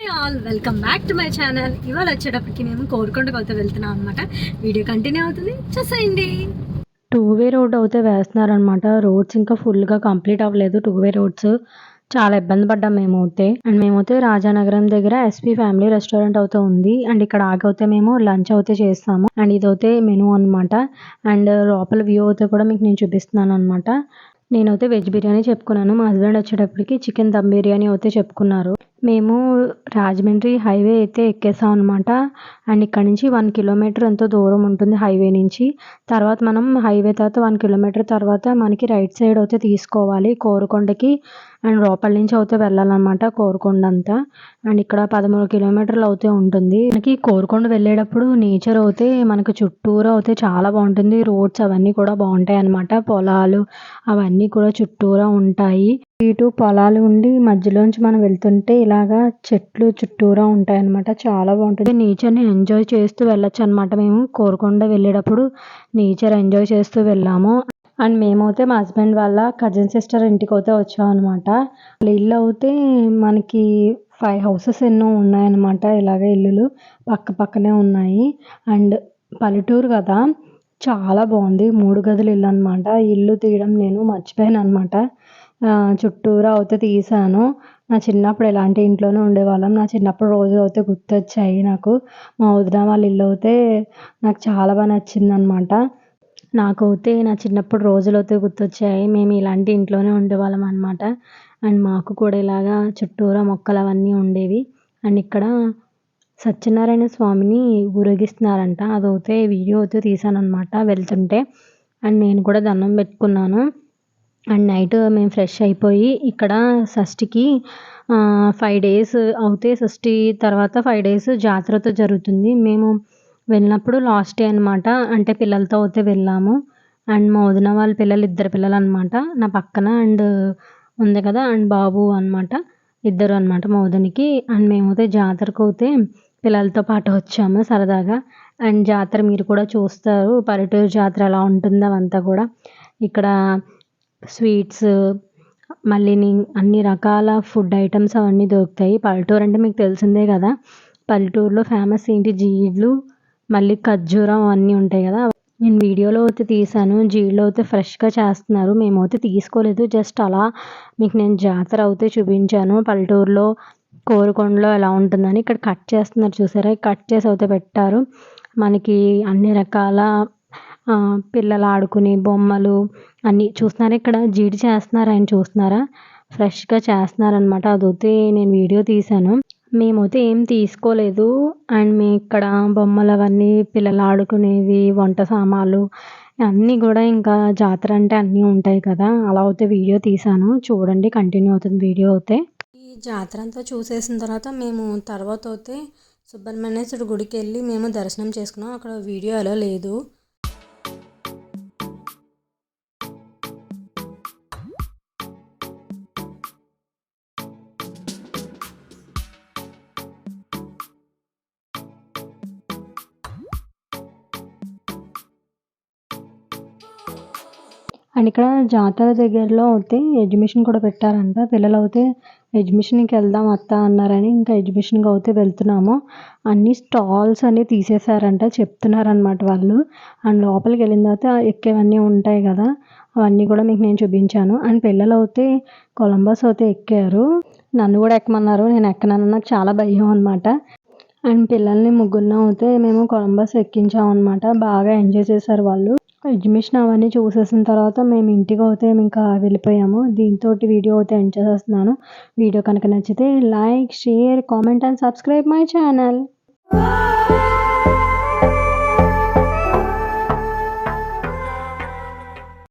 All welcome back to my channel ఇవాళ వచ్చేటప్పటికి మేము కోరుకొండకు అయితే వెళ్తున్నాం అనమాట వీడియో కంటిన్యూ అవుతుంది. చూసేయండి. టూ వే రోడ్ అయితే వేస్తున్నారనమాట రోడ్స్ ఇంకా ఫుల్గా కంప్లీట్ అవ్వలేదు. టూ వే రోడ్స్ చాలా ఇబ్బంది పడ్డాం మేమైతే. అండ్ మేమైతే రాజానగరం దగ్గర ఎస్పీ ఫ్యామిలీ రెస్టారెంట్ అయితే ఉంది. అండ్ ఇక్కడ ఆగైతే మేము లంచ్ అయితే చేస్తాము. అండ్ ఇదైతే మెనూ అనమాట అండ్ లోపల వ్యూ అయితే కూడా మీకు నేను చూపిస్తున్నాను అనమాట నేనైతే వెజ్ బిర్యానీ చెప్పుకున్నాను. మా హస్బెండ్ వచ్చేటప్పటికి చికెన్ దమ్ బిర్యానీ అయితే చెప్పుకున్నారు. మేము రాజమండ్రి హైవే అయితే ఎక్కేసాం అనమాట అండ్ ఇక్కడ నుంచి వన్ కిలోమీటర్ ఎంతో దూరం ఉంటుంది హైవే నుంచి. తర్వాత మనం హైవే తర్వాత వన్ కిలోమీటర్ తర్వాత మనకి రైట్ సైడ్ అయితే తీసుకోవాలి కోరుకొండకి. అండ్ లోపల నుంచి అయితే వెళ్ళాలన్నమాట కోరుకొండ అంతా అండ్ ఇక్కడ పదమూడు కిలోమీటర్లు అయితే ఉంటుంది. మనకి కోరుకొండ వెళ్ళేటప్పుడు నేచర్ అయితే మనకు చుట్టూరా అయితే చాలా బాగుంటుంది. రోడ్స్ అవన్నీ కూడా బాగుంటాయి అన్నమాట. పొలాలు అవన్నీ కూడా చుట్టూరా ఉంటాయి. ఇటు పొలాలు ఉండి మధ్యలోంచి మనం వెళ్తుంటే ఇలాగా చెట్లు చుట్టూరా ఉంటాయి అన్నమాట. చాలా బాగుంటుంది. నేచర్ని ఎంజాయ్ చేస్తూ వెళ్ళొచ్చు అనమాట మేము. కోరుకొండ వెళ్ళేటప్పుడు నేచర్ ఎంజాయ్ చేస్తూ వెళ్ళాము. అండ్ మేమైతే మా హస్బెండ్ వాళ్ళ కజిన్ సిస్టర్ ఇంటికి అయితే వచ్చాం అనమాట వాళ్ళ ఇల్లు అయితే మనకి ఫైవ్ హౌసెస్ ఎన్నో ఉన్నాయన్నమాట. ఇలాగే ఇల్లులు పక్క పక్కనే ఉన్నాయి. అండ్ పల్లెటూరు కదా చాలా బాగుంది. మూడు గదులు ఇల్లు అనమాట ఇల్లు తీయడం నేను మర్చిపోయాను అనమాట చుట్టూరా అయితే తీసాను నా చిన్నప్పుడు ఎలాంటి ఇంట్లోనే ఉండేవాళ్ళం. నా చిన్నప్పుడు రోజు అయితే గుర్తొచ్చాయి నాకు. మా వదిన వాళ్ళ ఇల్లు అయితే నాకు చాలా బాగా నచ్చింది అనమాట నాకైతే నా చిన్నప్పుడు రోజులైతే గుర్తొచ్చాయి. మేము ఇలాంటి ఇంట్లోనే ఉండేవాళ్ళం అనమాట అండ్ మాకు కూడా ఇలాగా చుట్టూరా మొక్కలు అవన్నీ ఉండేవి. అండ్ ఇక్కడ సత్యనారాయణ స్వామిని ఊరేగిస్తున్నారంట. అదైతే వీడియో అయితే తీసాను అనమాట వెళ్తుంటే. అండ్ నేను కూడా దండం పెట్టుకున్నాను. అండ్ నైట్ మేము ఫ్రెష్ అయిపోయి ఇక్కడ షష్ఠికి ఫైవ్ డేస్ అవుతే షష్ఠి తర్వాత ఫైవ్ డేస్ జాతరతో జరుగుతుంది. మేము వెళ్ళినప్పుడు లాస్ట్ డే అనమాట అంటే పిల్లలతో అయితే వెళ్ళాము. అండ్ మా వదిన వాళ్ళ పిల్లలు ఇద్దరు పిల్లలు అనమాట నా పక్కన అండ్ ఉంది కదా అండ్ బాబు అనమాట ఇద్దరు అనమాట మా వదినకి. అండ్ మేమైతే జాతరకు అయితే పిల్లలతో పాటు వచ్చాము సరదాగా. అండ్ జాతర మీరు కూడా చూస్తారు. పల్లెటూరు జాతర ఎలా ఉంటుందో అవంతా కూడా. ఇక్కడ స్వీట్స్ మళ్ళీ అన్ని రకాల ఫుడ్ ఐటమ్స్ అవన్నీ దొరుకుతాయి. పల్లెటూరు అంటే మీకు తెలిసిందే కదా. పల్లెటూరులో ఫేమస్ ఏంటి? జీడ్లు మళ్ళీ ఖర్జూరం అవన్నీ ఉంటాయి కదా నేను వీడియోలో అయితే తీసాను జీడిలో అయితే ఫ్రెష్గా చేస్తున్నారు మేమైతే తీసుకోలేదు జస్ట్ అలా మీకు నేను జాతర అయితే చూపించాను పల్లెటూరులో కోరుకొండలో ఎలా ఉంటుందని ఇక్కడ కట్ చేస్తున్నారు చూసారా కట్ చేసి అయితే పెట్టారు మనకి అన్ని రకాల పిల్లలు ఆడుకునే బొమ్మలు అన్నీ చూస్తున్నారా ఇక్కడ జీడి చేస్తున్నారు ఆయన చూస్తున్నారా ఫ్రెష్గా చేస్తున్నారనమాట అదైతే నేను వీడియో తీశాను. మేమైతే ఏం తీసుకోలేదు. అండ్ మేము ఇక్కడ బొమ్మలు అవన్నీ పిల్లలు ఆడుకునేవి వంట సామాన్లు అన్నీ కూడా ఇంకా జాతర అంటే అన్నీ ఉంటాయి కదా. అలా అయితే వీడియో తీశాను. చూడండి కంటిన్యూ అవుతుంది వీడియో అయితే. ఈ జాతర అంతా చూసేసిన తర్వాత మేము తర్వాత అయితే సుబ్రహ్మణ్యేశ్వరుడు గుడికి వెళ్ళి మేము దర్శనం చేసుకున్నాం. అక్కడ వీడియో అలా లేదు. అండ్ ఇక్కడ జాతర దగ్గరలో అయితే ఎగ్జిబిషన్ కూడా పెట్టారంట. పిల్లలు అయితే ఎగ్జిబిషన్కి వెళ్దాం అత్త అన్నారని ఇంకా ఎగ్జిబిషన్కి అయితే వెళ్తున్నాము. అన్ని స్టాల్స్ అన్ని తీసేశారంట చెప్తున్నారనమాట వాళ్ళు. అండ్ లోపలికి వెళ్ళిన తర్వాత ఎక్కేవన్నీ ఉంటాయి కదా అవన్నీ కూడా మీకు నేను చూపించాను. అండ్ పిల్లలు అయితే కొలంబస్ అయితే ఎక్కారు. నన్ను కూడా ఎక్కమన్నారు నేను ఎక్కనన్న నాకు చాలా భయం అనమాట అండ్ పిల్లల్ని ముగ్గురున అయితే మేము కొలంబస్ ఎక్కించాం అనమాట బాగా ఎంజాయ్ చేశారు వాళ్ళు. ఎగ్జిబిషన్ అవన్నీ చూసేసిన తర్వాత మేము ఇంటికి అయితే ఇంకా వెళ్ళిపోయాము. దీంతో వీడియో అయితే ఎండ్ చేసేస్తున్నాను. వీడియో కనుక నచ్చితే like share comment and subscribe my channel.